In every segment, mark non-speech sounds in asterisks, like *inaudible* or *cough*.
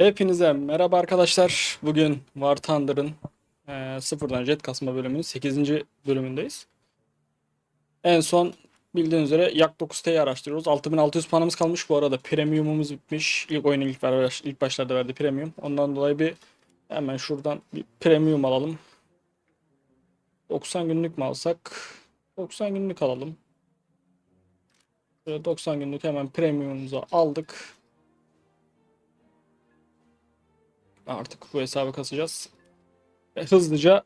Hepinize merhaba arkadaşlar. Bugün War Thunder'ın eee, sıfırdan jet kasma bölümünün 8. bölümündeyiz. En son bildiğiniz üzere Yak 9T'yi araştırıyoruz. 6600 puanımız kalmış. Bu arada premiumumuz bitmiş. İlk oyunun ilk, ver- ilk başlarda verdi premium. Ondan dolayı bir hemen şuradan bir premium alalım. 90 günlük mü alsak? 90 günlük alalım. Şöyle 90 günlük hemen premiumumuzu aldık. Artık bu hesabı kasacağız. Ve hızlıca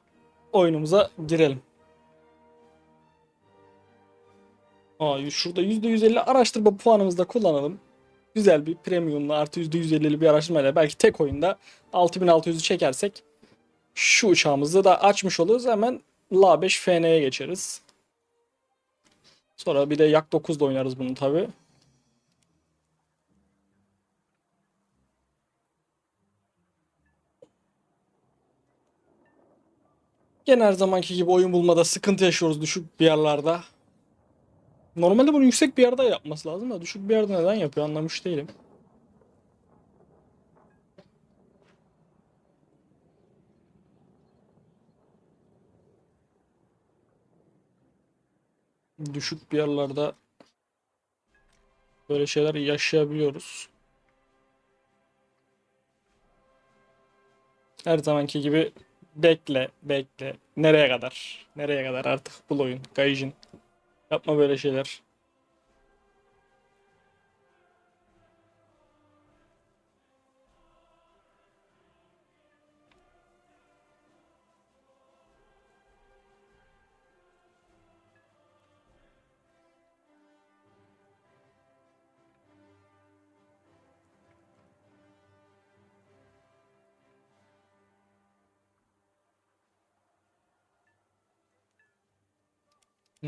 oyunumuza girelim. Aa, şurada %150 araştırma puanımızı da kullanalım. Güzel bir premiumla artı %150'li bir araştırmayla belki tek oyunda 6600'ü çekersek şu uçağımızı da açmış oluruz. Hemen La 5 FN'ye geçeriz. Sonra bir de Yak 9'da oynarız bunu tabi. Gene her zamanki gibi oyun bulmada sıkıntı yaşıyoruz düşük bir yerlerde. Normalde bunu yüksek bir yerde yapması lazım da düşük bir yerde neden yapıyor anlamış değilim. Düşük bir yerlerde böyle şeyler yaşayabiliyoruz. Her zamanki gibi bekle, bekle. Nereye kadar? Nereye kadar artık bul oyun. Gaijin. Yapma böyle şeyler.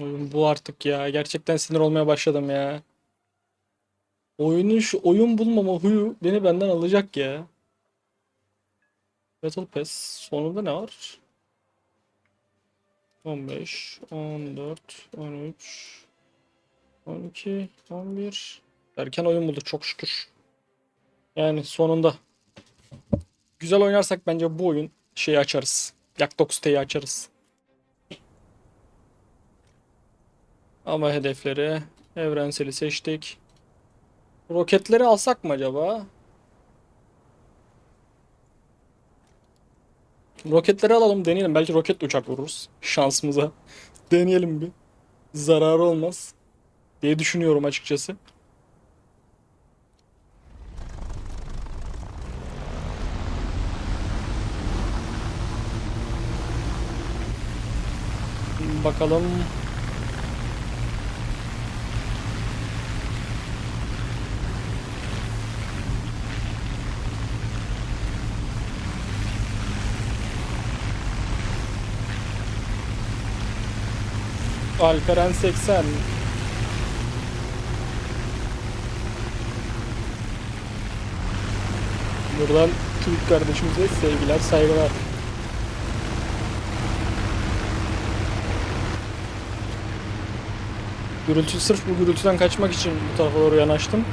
Oyun bu artık ya. Gerçekten sinir olmaya başladım ya. Oyunun şu oyun bulmama huyu beni benden alacak ya. Battle Pass sonunda ne var? 15, 14, 13, 12, 11. Erken oyun bulduk çok şükür. Yani sonunda. Güzel oynarsak bence bu oyun şeyi açarız. Yak 9T'yi açarız. Ama hedefleri evrenseli seçtik. Roketleri alsak mı acaba? Roketleri alalım deneyelim. Belki roketle uçak vururuz. Şansımıza. *laughs* Deneyelim bir. Zararı olmaz. Diye düşünüyorum açıkçası. Bakalım. Alperen 80. Buradan Türk kardeşimize sevgiler, saygılar. Gürültü sırf bu gürültüden kaçmak için bu tarafa doğru yanaştım.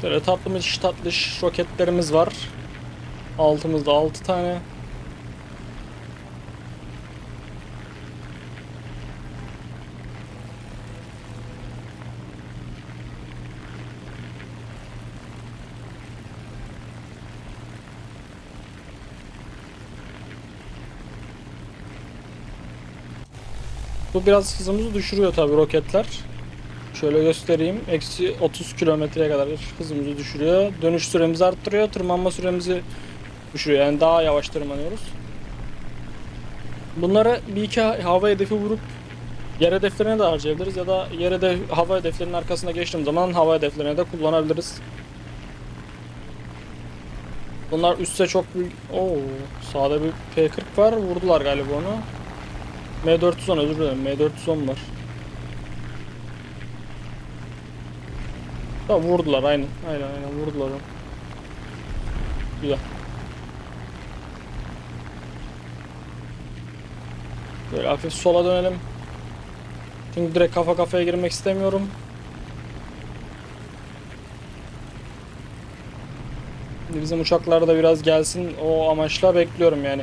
Şöyle tatlış tatlış roketlerimiz var. Altımızda 6 tane. Bu biraz hızımızı düşürüyor tabi roketler. Şöyle göstereyim. Eksi 30 kilometreye kadar hızımızı düşürüyor. Dönüş süremizi arttırıyor. Tırmanma süremizi düşürüyor. Yani daha yavaş tırmanıyoruz. Bunları bir iki hava hedefi vurup yer hedeflerine de harcayabiliriz ya da yer hedef, hava hedeflerinin arkasına geçtiğim zaman hava hedeflerine de kullanabiliriz. Bunlar üstte çok büyük... Oo, sağda bir P40 var. Vurdular galiba onu. M410 özür dilerim. M410 var. Tamam vurdular aynen. Aynen aynen vurdular. Güzel. Böyle hafif sola dönelim. Çünkü direkt kafa kafaya girmek istemiyorum. Bizim uçaklar da biraz gelsin o amaçla bekliyorum yani.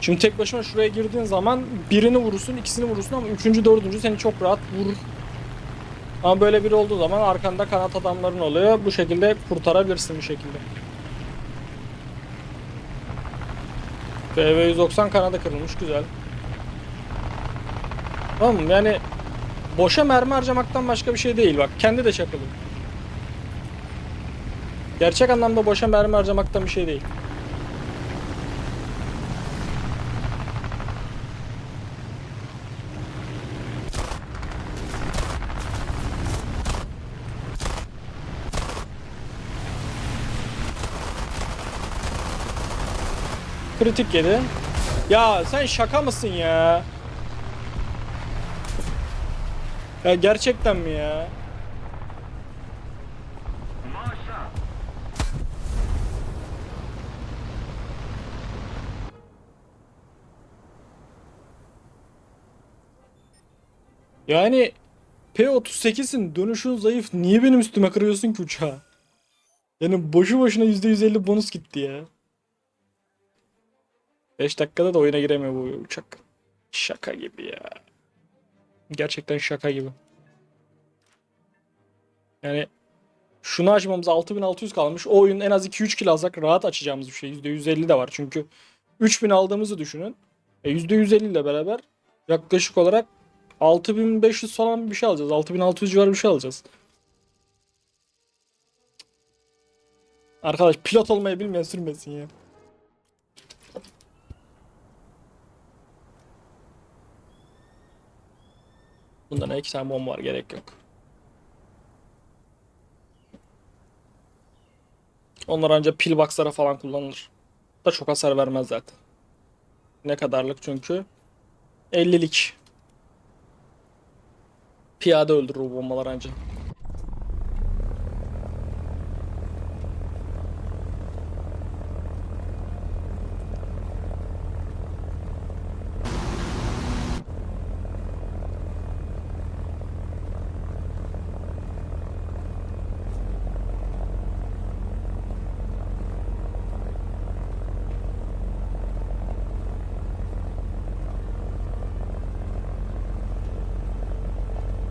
Şimdi tek başına şuraya girdiğin zaman birini vurursun, ikisini vurursun ama üçüncü, dördüncü seni çok rahat vurur. Ama böyle biri olduğu zaman arkanda kanat adamların oluyor. Bu şekilde kurtarabilirsin bir şekilde. FV190 kanadı kırılmış güzel. Tamam mı? Yani boşa mermi harcamaktan başka bir şey değil bak. Kendi de çakılı. Gerçek anlamda boşa mermi harcamaktan bir şey değil. Kritik yedi. Ya sen şaka mısın ya? Ya gerçekten mi ya? Yani P38'in dönüşün zayıf. Niye benim üstüme kırıyorsun ki uçağı? Yani boşu boşuna %150 bonus gitti ya. 5 dakikada da oyuna giremiyor bu uçak. Şaka gibi ya. Gerçekten şaka gibi. Yani şunu açmamız 6600 kalmış. O oyun en az 2-3 kill alsak rahat açacağımız bir şey. %150 de var çünkü 3000 aldığımızı düşünün. E %150 ile beraber yaklaşık olarak 6500 falan bir şey alacağız. 6600 civarı bir şey alacağız. Arkadaş pilot olmayı bilmeyen sürmesin ya. Bunda ne iki tane bomba var gerek yok. Onlar ancak pillboxlara falan kullanılır. Da çok hasar vermez zaten. Ne kadarlık çünkü? 50'lik. Piyade öldürür bu bombalar ancak.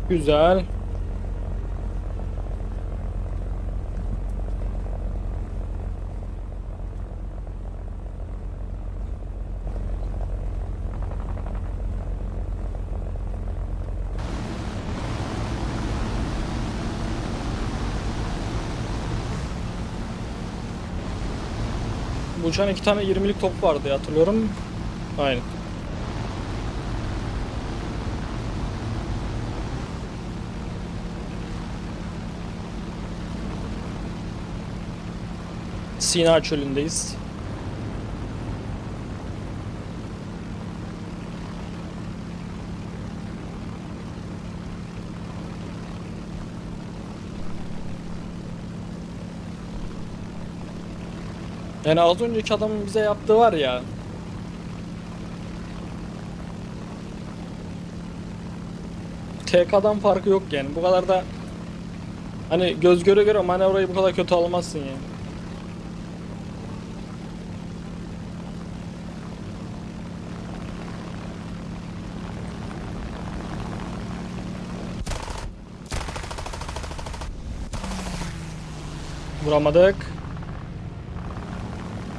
Güzel. Bu uçağın iki tane 20'lik top vardı hatırlıyorum. Aynen. Sina çölündeyiz. Yani az önceki adamın bize yaptığı var ya. TK'dan farkı yok yani. Bu kadar da hani göz göre göre manevrayı bu kadar kötü almazsın yani. Vuramadık.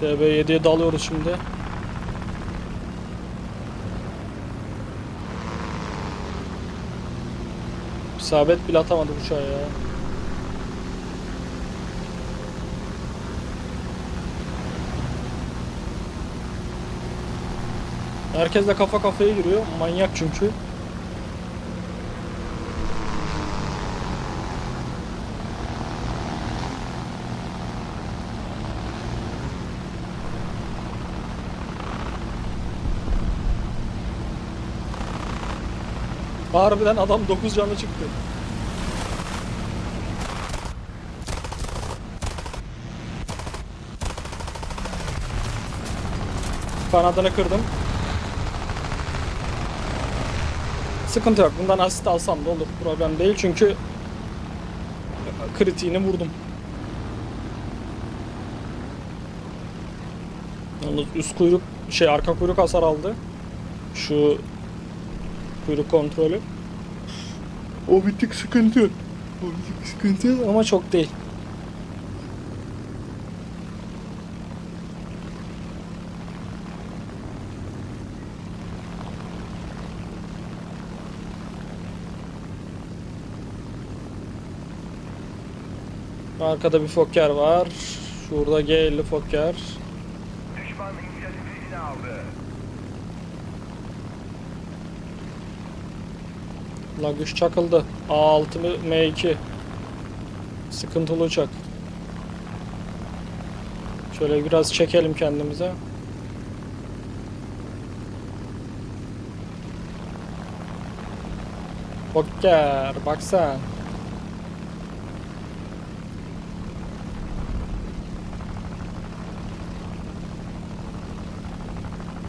DB7'ye dalıyoruz şimdi. İsabet bile atamadı uçağa ya. Herkes de kafa kafaya giriyor. Manyak çünkü. Harbiden adam 9 canlı çıktı. Kanadını kırdım. Sıkıntı yok. Bundan asist alsam da olur. Problem değil çünkü kritiğini vurdum. Yalnız üst kuyruk şey arka kuyruk hasar aldı. Şu kuyruk kontrolü. O bir tık sıkıntı. O bir tık sıkıntı ama çok değil. Arkada bir Fokker var. Şurada G50 Fokker. Düşman inisiyatifini aldı. Laguş çakıldı. A6 mı M2. Sıkıntılı uçak. Şöyle biraz çekelim kendimize. Fokker bak sen.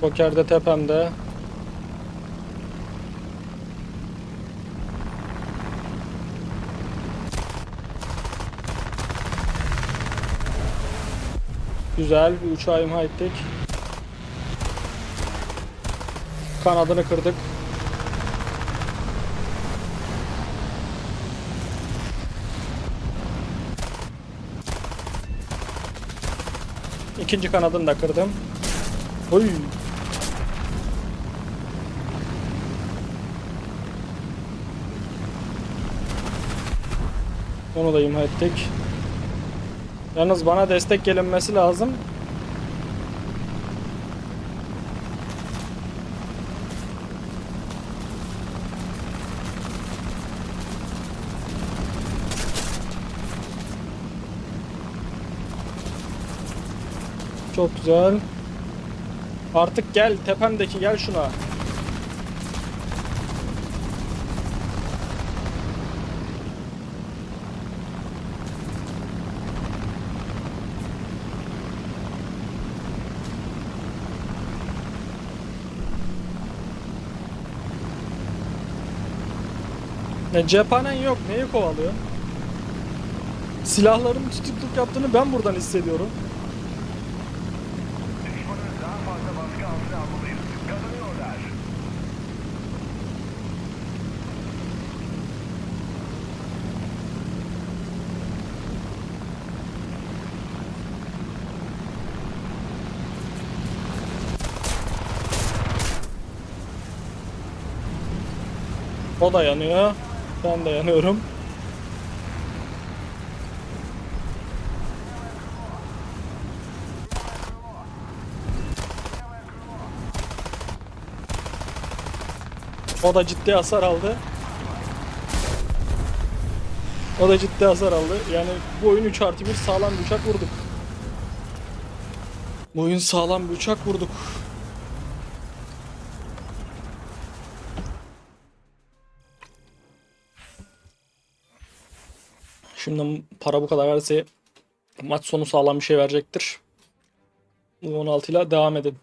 Fokker de tepemde. Güzel bir uçağı imha ettik. Kanadını kırdık. İkinci kanadını da kırdım. Oy. Onu da imha ettik. Yalnız bana destek gelinmesi lazım. Çok güzel. Artık gel tepemdeki gel şuna. Ne cephanen yok. Neyi kovalıyor? Silahların tutukluk yaptığını ben buradan hissediyorum. O da yanıyor. Ben de yanıyorum. O da ciddi hasar aldı. O da ciddi hasar aldı. Yani bu oyun 3 artı 1 sağlam bir uçak vurduk. Bu oyun sağlam bir uçak vurduk. Şimdi para bu kadar verse maç sonu sağlam bir şey verecektir. Bu 16 ile devam edin.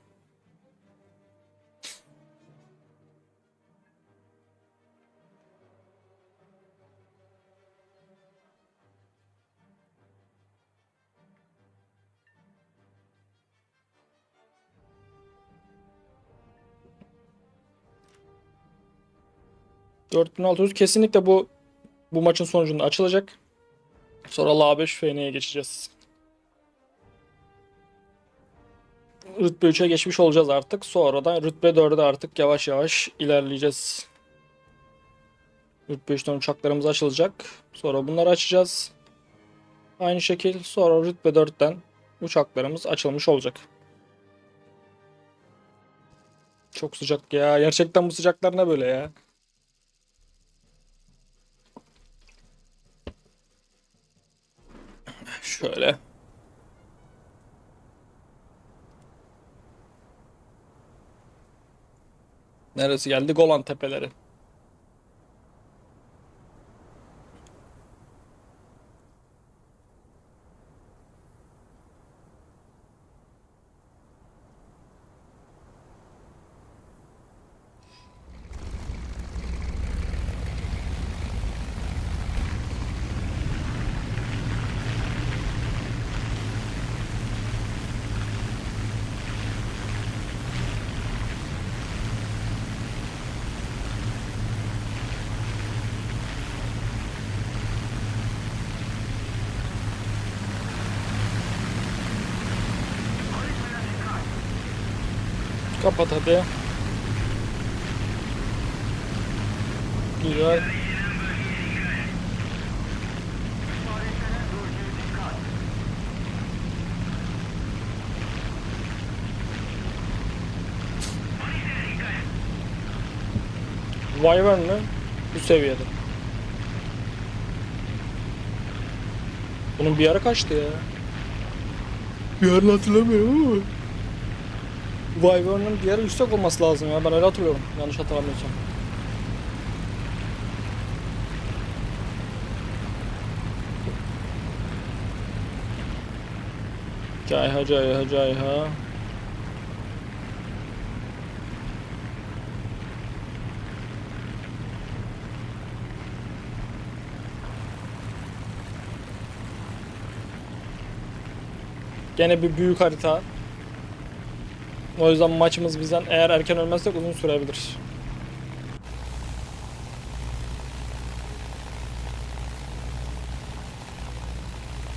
...4600 kesinlikle bu bu maçın sonucunda açılacak. Sonra La 5 FN'ye geçeceğiz. Rütbe 3'e geçmiş olacağız artık. Sonradan rütbe 4'e artık yavaş yavaş ilerleyeceğiz. Rütbe 3'ten uçaklarımız açılacak. Sonra bunları açacağız. Aynı şekil sonra rütbe 4'ten uçaklarımız açılmış olacak. Çok sıcak ya. Gerçekten bu sıcaklar ne böyle ya? Şöyle. Neresi geldi? Golan Tepeleri. Kapat hadi. Güzel. Wyvern mı? Bu seviyede. Bunun bir ara kaçtı ya? Bir ara hatırlamıyorum ama. Wyvern'ın ara yüksek olması lazım ya. Ben öyle hatırlıyorum. Yanlış hatırlamıyorsam. Cayha cayha cayha. Gene bir büyük harita. O yüzden maçımız bizden eğer erken ölmezsek uzun sürebilir.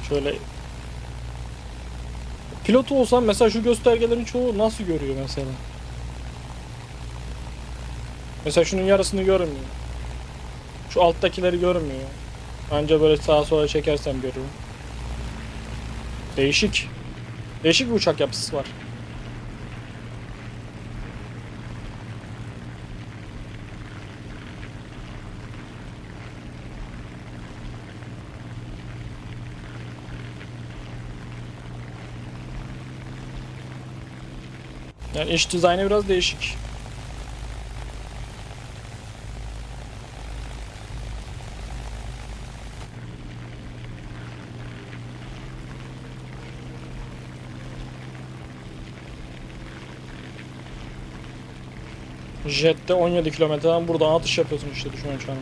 Şöyle Pilot olsam mesela şu göstergelerin çoğu nasıl görüyor mesela? Mesela şunun yarısını görmüyor. Şu alttakileri görmüyor. Anca böyle sağa sola çekersem görürüm. Değişik. Değişik bir uçak yapısı var. Yani iç dizaynı biraz değişik. Jet'te 17 kilometreden buradan atış yapıyorsun işte düşman uçağına.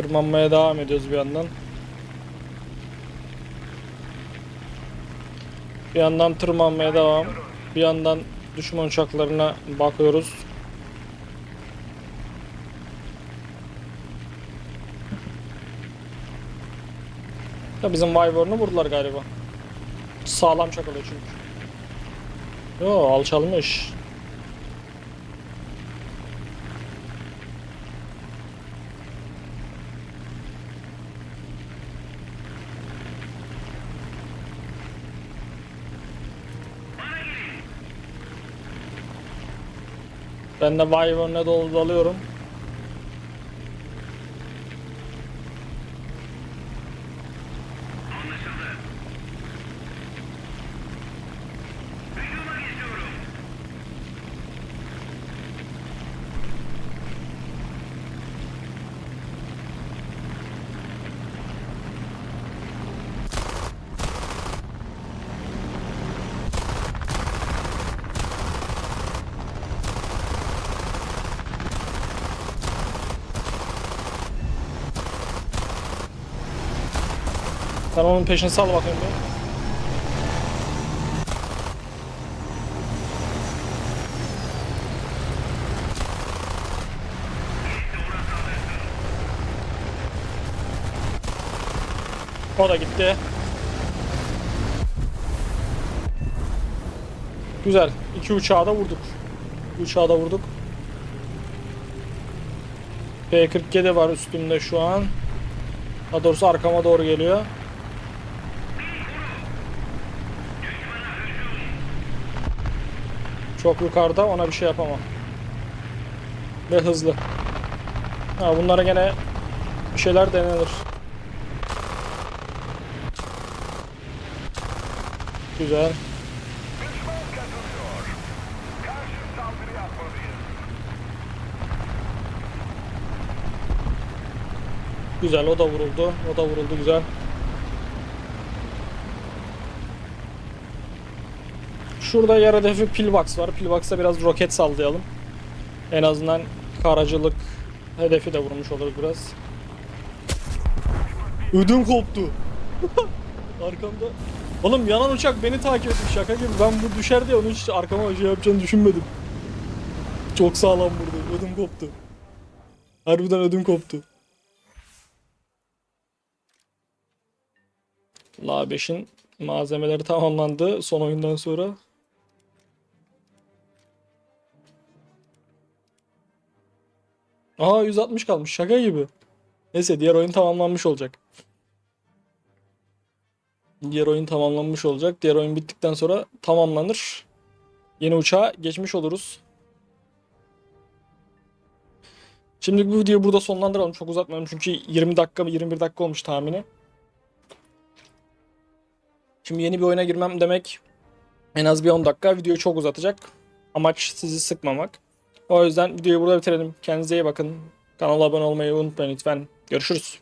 Tırmanmaya devam ediyoruz bir yandan. Bir yandan tırmanmaya devam. Bir yandan düşman uçaklarına bakıyoruz. Ya bizim Wyvern'ı vurdular galiba. Sağlam çakılıyor çünkü. Yo alçalmış. Ben de Wyvern'e dolu dalıyorum. Sen onun peşini sal bakayım bir. O da gitti. Güzel. İki uçağı da vurduk. Uçağı da vurduk. P-47 var üstümde şu an. Daha doğrusu arkama doğru geliyor. Çok yukarıda ona bir şey yapamam. Ve hızlı. Ha bunlara gene bir şeyler denenir. Güzel. Güzel o da vuruldu. O da vuruldu güzel. Şurada yer hedefi pillbox var. Pillbox'a biraz roket sallayalım. En azından karacılık hedefi de vurmuş olur biraz. Ödüm koptu. *laughs* Arkamda. Oğlum yanan uçak beni takip etmiş şaka gibi. Ben bu düşer diye onun hiç arkama şey yapacağını düşünmedim. Çok sağlam vurdu. Ödüm koptu. Harbiden ödüm koptu. La 5'in malzemeleri tamamlandı son oyundan sonra. Aa 160 kalmış şaka gibi. Neyse diğer oyun tamamlanmış olacak. Diğer oyun tamamlanmış olacak. Diğer oyun bittikten sonra tamamlanır. Yeni uçağa geçmiş oluruz. Şimdi bu videoyu burada sonlandıralım. Çok uzatmayalım çünkü 20 dakika mı 21 dakika olmuş tahmini. Şimdi yeni bir oyuna girmem demek en az bir 10 dakika videoyu çok uzatacak. Amaç sizi sıkmamak. O yüzden videoyu burada bitirelim. Kendinize iyi bakın. Kanala abone olmayı unutmayın lütfen. Görüşürüz.